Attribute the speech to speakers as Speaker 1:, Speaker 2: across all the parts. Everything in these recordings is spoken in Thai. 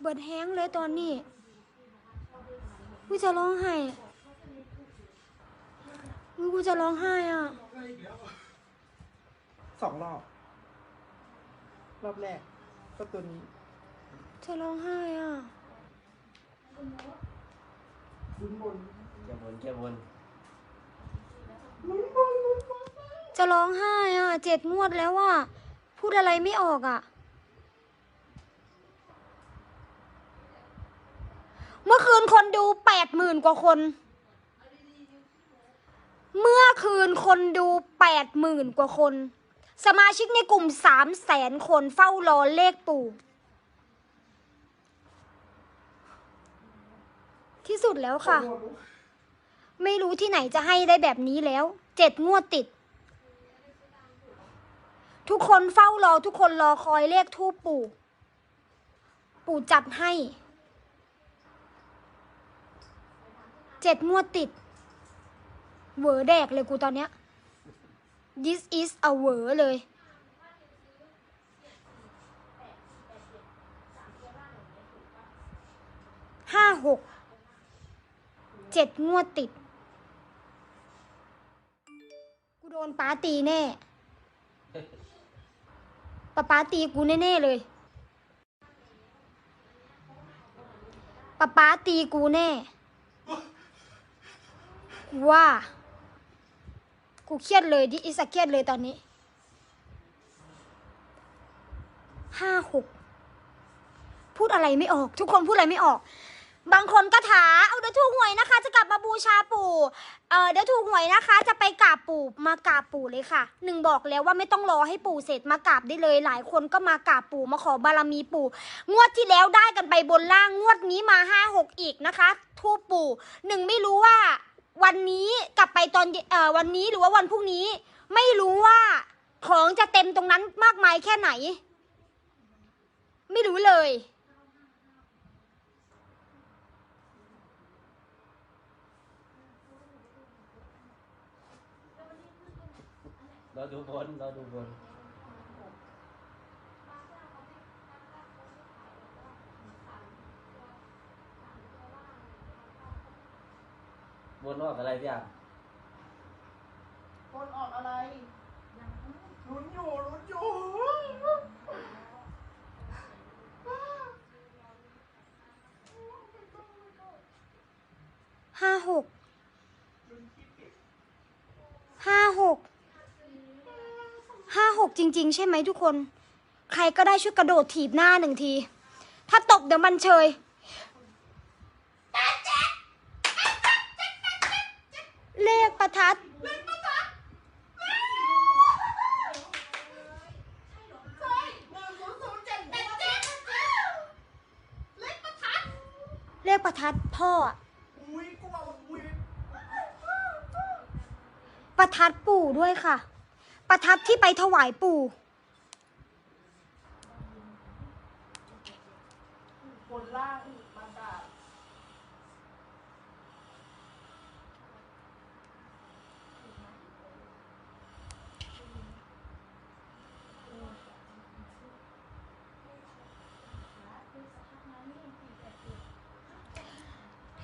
Speaker 1: เบิดแห้งเลยตอนนี้กูจะร้องไห้อุ๊ยกูจะร้องไห้อะ
Speaker 2: สองรอบ รอบแรก ก็ตัวนี้
Speaker 1: จะร้องไห้อะ
Speaker 2: ลุ้นบน
Speaker 3: แก้บนแก้บน
Speaker 1: จะร้องไห้อะ เจ็ดงวดแล้วอะ พูดอะไรไม่ออกอะ มื่อคืนคนดูแปดหมื่นกว่าคน เมื่อคืนคนดูแปดหมื่นกว่าคน สมาชิกในกลุ่มสามแสนคนเฝ้ารอเลขปู่ ที่สุดแล้วค่ะ ไม่รู้ที่ไหนจะให้ได้แบบนี้แล้ว เจ็ดงวดติด ทุกคนเฝ้ารอทุกคนรอคอยเลขทูปปู่ ปู่จัดให้ เจ็ดงวดติด เหวอแดกเลยกูตอนเนี้ย this is a เหวอเลย ห้าหก เจ็ดงวดติด กูโดนป้าตีแน่ป้าป้าตีกูแน่ๆเลยป้าป้าตีกูแน่ ว่า กูเครียดเลยดิอิสเครียดเลยตอนนี้ห้าหกพูดอะไรไม่ออก ทุกคนพูดอะไรไม่ออก บางคนก็ถาเอาเดี๋ยวถูกหวยนะคะ จะกลับมาบูชาปู่เออเดี๋ยวถูกหวยนะคะ จะไปกราบปู่มากราบปู่เลยค่ะหนึ่งบอกแล้วว่าไม่ต้องรอให้ปู่เสร็จมากราบได้เลย หลายคนก็มากราบปู่มาขอบารมีปู่ งวดที่แล้วได้กันไปบนล่างงวดนี้มาห้าหกอีกนะคะทูปปู่หนึ่งไม่รู้ว่า วันนี้กลับไปตอนเยเอ่อวันนี้หรือว่าวันพรุ่งนี้ ไม่รู้ว่าของจะเต็มตรงนั้นมากมายแค่ไหน ไม่รู้เลย
Speaker 3: เราดูบนเราดูบน บนออกอะไรพี่อะ
Speaker 2: บนออกอะไรลุ้นอยู่ลุ้นอยู่
Speaker 1: ห้าหกห้าหกห้าหกจริง ๆ ใช่ไหมทุกคน ใครก็ได้ช่วยกระโดดถีบหน้าหนึ่งที ถ้าตกเดี๋ยวมันเชย เลข ประทัดเลขประทัดพ่ออะ
Speaker 2: อุ้ยกูเอาอุ้ย
Speaker 1: ประทัดปู่ด้วยค่ะ ประทัดที่ไปถวายปู่
Speaker 2: บนล่างมากราบ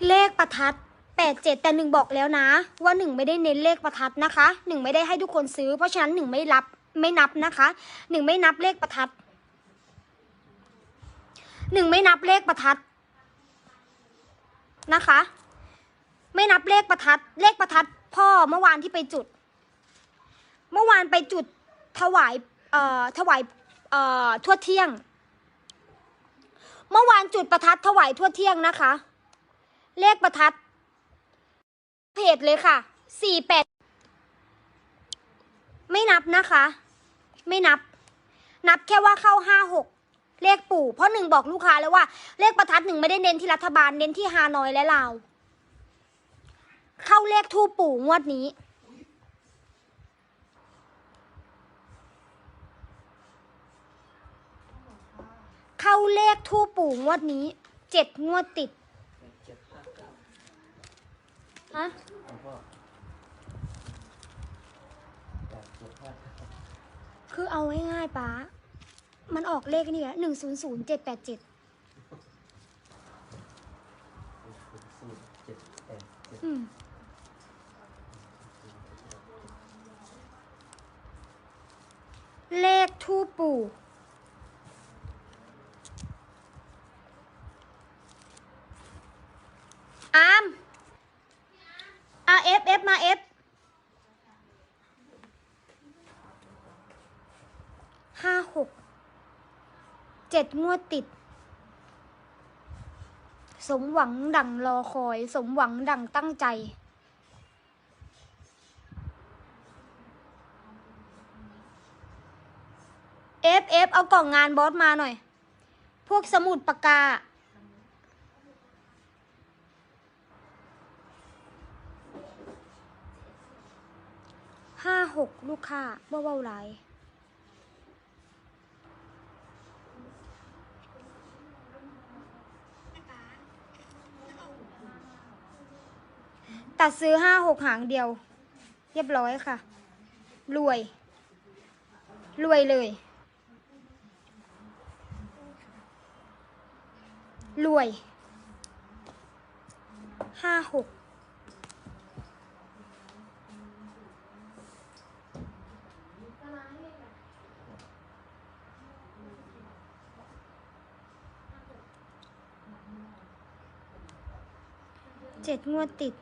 Speaker 1: เลขประทัดแปดเจ็ดแต่หนึ่งบอกแล้วนะ ว่าหนึ่งไม่ได้เน้นเลขประทัดนะคะหนึ่งไม่ได้ให้ทุกคนซื้อ เพราะฉะนั้นหนึ่งไม่รับไม่นับนะคะหนึ่งไม่นับเลขประทัดหนึ่งไม่นับเลขประทัดนะคะ ไม่นับเลขประทัด เลขประทัด พ่อเมื่อวานที่ไปจุด เมื่อวานไปจุดถวายเอ่อถวายเอ่อทั่วเที่ยง เมื่อวานจุดประทัดถวายทั่วเที่ยงนะคะ เลขประทัด เพจเลยค่ะ สี่แปด ไม่นับนะคะ ไม่นับ นับแค่ว่าเข้าห้าหกเลขปู่ เพราะหนึ่งบอกลูกค้าแล้วว่า เลขประทัดหนึ่งไม่ได้เน้นที่รัฐบาล เน้นที่ฮานอยและลาว เข้าเลขทูปปู่งวดนี้ เข้าเลขทูปปู่งวดนี้ เจ็ดงวดติด คือเอาง่ายๆป้า มันออกเลขนี่แหละหนึ่งศูนย์ศูนย์เจ็ดแปดเจ็ดเลขทูปปู่ จ็ดงวดติด สมหวังดังรอคอย สมหวังดังตั้งใจ เอฟเอฟเอากล่องงานบอสมาหน่อย พวกสมุดปากกาห้าหกลูกค้าว่าว้าหลาย ตั ดซื้อห้าหกหางเดียว เรียบร้อยค่ะ รวย รวยเลย รวยห้าหกเจ็ดงวดติด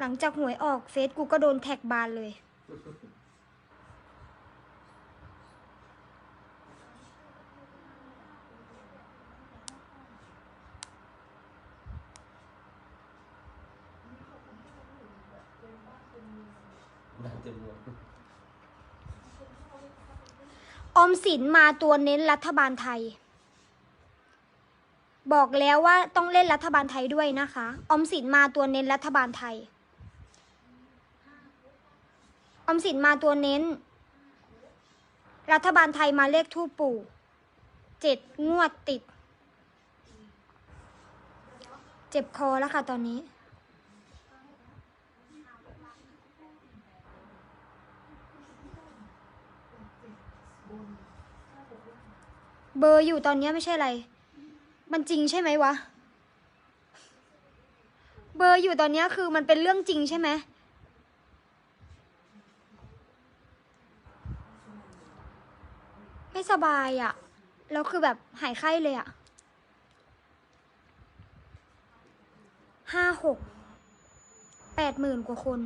Speaker 1: หลังจากหวยออกเฟซกูก็โดนแท็กบานเลย
Speaker 3: น่าจะหมด
Speaker 1: ออมสินมาตัวเน้นรัฐบาลไทย บอกแล้วว่าต้องเล่นรัฐบาลไทยด้วยนะคะ ออมสินมาตัวเน้นรัฐบาลไทย อมสินมาตัวเน้น รัฐบาลไทยมาเลขทูปปู่เจ็ดงวดติด เจ็บคอแล้วค่ะตอนนี้ เบอร์อยู่ตอนนี้ไม่ใช่อะไร มันจริงใช่ไหมวะ เบอร์อยู่ตอนนี้คือมันเป็นเรื่องจริงใช่ไหม ไม่สบายอะ่ะ แล้วคือแบบหายไข้เลยอะ่ะห้าหกแปดหมื่นกว่าคน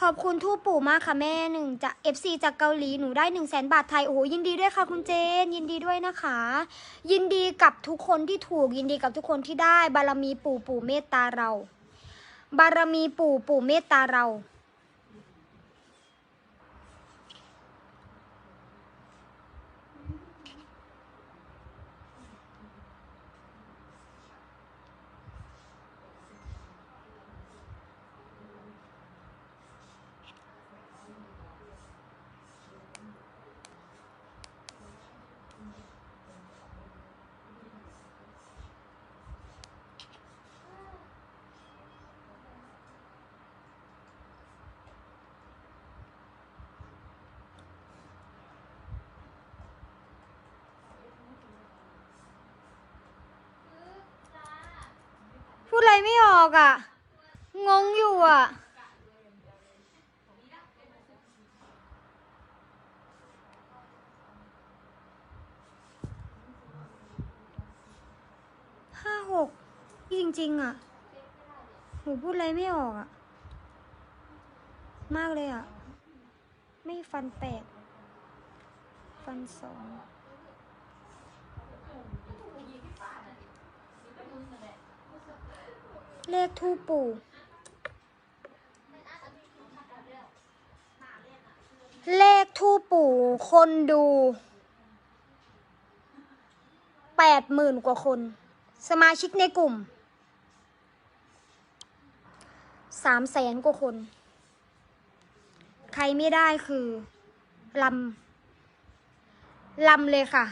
Speaker 1: ขอบคุณทูปปู่มากค่ะแม่หนึ่งจาก FC จากเกาหลีหนูได้หนึ่งแสนบาทไทย โอ้โหยินดีด้วยค่ะคุณเจน ยินดีด้วยนะคะ ยินดีกับทุกคนที่ถูกยินดีกับทุกคนที่ได้ บารมีปู่ปู่เมตตาเรา บารมีปู่ปู่เมตตาเรา อะไรไม่ออกอะ งงอยู่อะ ห้าหกจริงๆอะ หนูพูดอะไรไม่ออกอะ มากเลยอะ ไม่ฟันแปดฟันสอง เลขทูปู่ เลขทูปปู่ คนดูแปดหมื่นกว่าคน สมาชิกในกลุ่มสามแสนกว่าคน ใครไม่ได้คือลำลำเลยค่ะ